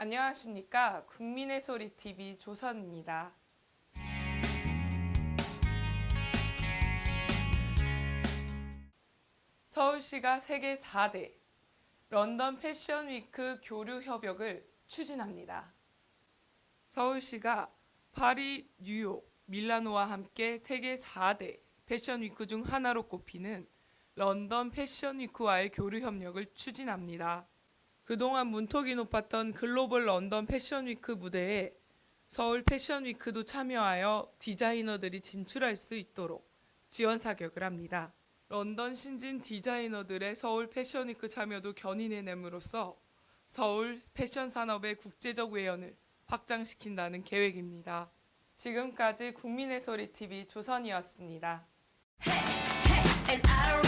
안녕하십니까. 국민의 소리 TV 조선입니다. 서울시가 세계 4대 런던 패션 위크 교류 협약을 추진합니다. 서울시가 파리, 뉴욕, 밀라노와 함께 세계 4대 패션 위크 중 하나로 꼽히는 런던 패션 위크와의 교류 협력을 추진합니다. 그동안 문턱이 높았던 글로벌 런던 패션 위크 무대에 서울 패션 위크도 참여하여 디자이너들이 진출할 수 있도록 지원 사격을 합니다. 런던 신진 디자이너들의 서울 패션 위크 참여도 견인해냄으로써 서울 패션 산업의 국제적 외연을 확장시킨다는 계획입니다. 지금까지 국민의 소리 TV 조선이었습니다. I don't